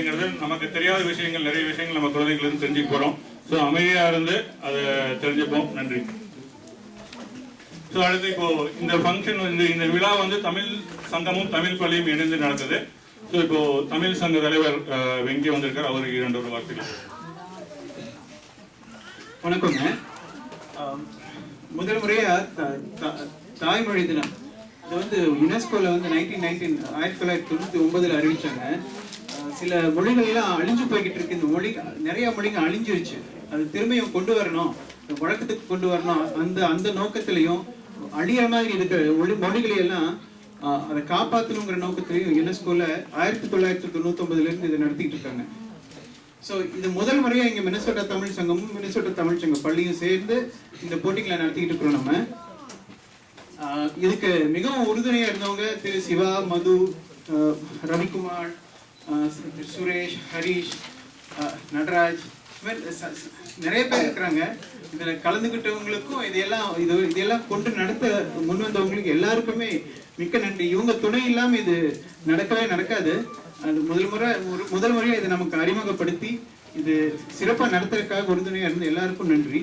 அப்படிங்கிறது நமக்கு தெரியாத விஷயங்கள் நிறைய விஷயங்கள் நம்ம குழந்தைங்களுக்கு தெரிஞ்சுக்க போறோம். ஸோ அமைதியா இருந்து அதை தெரிஞ்சுப்போம். நன்றி. ஸோ அடுத்து இப்போ இந்த ஃபங்க்ஷன் வந்து இந்த விழா வந்து தமிழ் சங்கமும் தமிழ் பள்ளியும் இணைந்து நடந்தது ஸோ இப்போ தமிழ் சங்க தலைவர் அஹ், வெங்கி வந்திருக்கார். அவருக்கு இரண்டு ஒரு வார்த்தைகள். வணக்கங்க. முதல் முறையா தாய்மொழி தினம். இது வந்து யுனெஸ்கோல வந்து நைன்டீன் நைன்டீன் ஆயிரத்தி தொள்ளாயிரத்தி தொண்ணூத்தி ஒன்பதுல அறிவிச்சாங்க. சில மொழிகள் எல்லாம் அழிஞ்சு போய்கிட்டு இருக்கு. இந்த மொழி நிறைய மொழிகள் அழிஞ்சிருச்சு. அது திரும்பியும் கொண்டு வரணும். இந்த வழக்கத்துக்கு கொண்டு வரணும். அந்த அந்த நோக்கத்திலையும் அழியிற மாதிரி இருக்கிற மொழி மொழிகளை எல்லாம் அதை காப்பாற்றணுங்கிற நோக்கத்திலையும் யுனெஸ்கோல ஆயிரத்தி தொள்ளாயிரத்தி தொண்ணூத்தி ஒன்பதுல இருந்து இதை நடத்திட்டு இருக்காங்க. ஸோ இது முதல் முறையாக இங்கே மினசோட்டா தமிழ் சங்கமும் மினசோட்டா தமிழ் சங்க பள்ளியும் சேர்ந்து இந்த போட்டிகளை நடத்திக்கிட்டு இருக்கிறோம் நம்ம. இதுக்கு மிகவும் உறுதுணையாக இருந்தவங்க திரு சிவா மது ரவிக்குமார் சுரேஷ் ஹரிஷ் நடராஜ் நிறைய பேர் இருக்கிறாங்க. இதுல கலந்துகிட்டவங்களுக்கும் இதெல்லாம் இது இதெல்லாம் கொண்டு நடத்த முன் வந்தவங்களுக்கு எல்லாருக்குமே மிக்க நன்றி. இவங்க துணை இல்லாம இது நடக்கவே நடக்காது. அது முதல் முறை ஒரு முதல் முறையா இதை நமக்கு அறிமுகப்படுத்தி இது சிறப்பா நடத்துறதுக்காக உறுதுணையா இருந்து எல்லாருக்கும் நன்றி.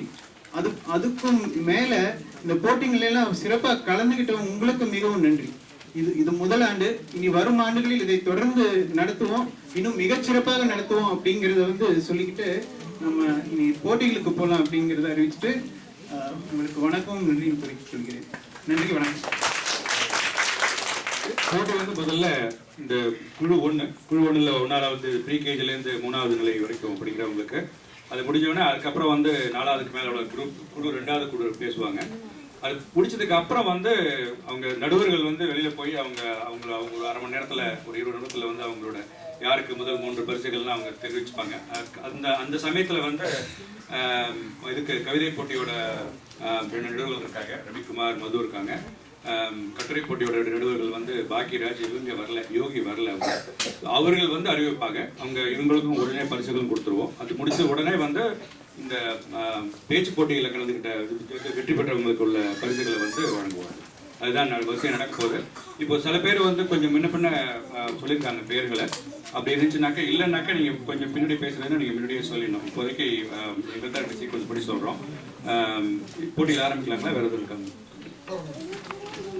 அது அதுக்கும் மேல இந்த போட்டிகள் எல்லாம் சிறப்பா கலந்துகிட்டவங்க உங்களுக்கு மிகவும் நன்றி. இது இது முதல் ஆண்டு. இனி வரும் ஆண்டுகளில் இதை தொடர்ந்து நடத்துவோம். இன்னும் மிகச்சிறப்பாக நடத்துவோம் அப்படிங்கிறத வந்து சொல்லிக்கிட்டு நம்ம இனி போட்டிகளுக்கு போகலாம் அப்படிங்கிறத அறிவிச்சுட்டு உங்களுக்கு வணக்கம் நன்றி சொல்கிறேன் நன்றி வணக்கம். போட்டி வந்து முதல்ல இந்த குழு ஒன்று குழு ஒன்றில் ஒன்றாவது ப்ரீ கேஜிலேருந்து மூணாவது நிலை வரைக்கும் அப்படிங்கிறவங்களுக்கு அது முடிஞ்சவொடனே அதுக்கப்புறம் வந்து நாலாவதுக்கு மேலே உள்ள குரூப் குழு ரெண்டாவது குழு பேசுவாங்க. அது முடிச்சதுக்கு அப்புறம் வந்து அவங்க நடுவர்கள் வந்து வெளியில் போய் அவங்க அவங்கள அவங்க ஒரு அரை மணி நேரத்தில் ஒரு இருபது நிமிடத்தில் வந்து அவங்களோட யாருக்கு முதல் மூன்று பரிசுகள்னு அவங்க தெரிவிச்சுப்பாங்க. அந்த அந்த சமயத்தில் வந்து இதுக்கு கவிதை போட்டியோட ரெண்டு நடுவர்கள் இருக்காங்க. ரவிக்குமார் மது இருக்காங்க. கட்டுரை போட்டியோட நடுவர்கள் வந்து பாக்கியராஜ் இவங்க வரல யோகி வரல அவர்கள் வந்து அறிவிப்பாங்க. அவங்க இவங்களுக்கும் உடனே பரிசுகளும் கொடுத்துருவோம். அது முடிச்ச உடனே வந்து இந்த பேச்சு போட்டிகளில் கலந்துக்கிட்ட வெற்றி பெற்றவங்களுக்கு உள்ள பரிசுகளை வந்து வழங்குவாங்க அதுதான் நட- வரிசையா நடக்க போகுது. இப்போ சில பேர் வந்து கொஞ்சம் முன்ன பின்ன சொல்லியிருக்காங்க பேர்களை. அப்படி இருந்துச்சுனாக்கா இல்லைனாக்கா நீங்கள் கொஞ்சம் பின்னாடி பேசுறதுன்னா நீங்கள் முன்னாடியே சொல்லிடணும். இப்போதைக்கு எங்கள் தான் சீக்வன்ஸ் படி சொல்கிறோம் போட்டியில் ஆரம்பிக்கலாங்களா? வேறு எதுவும் இருக்காங்க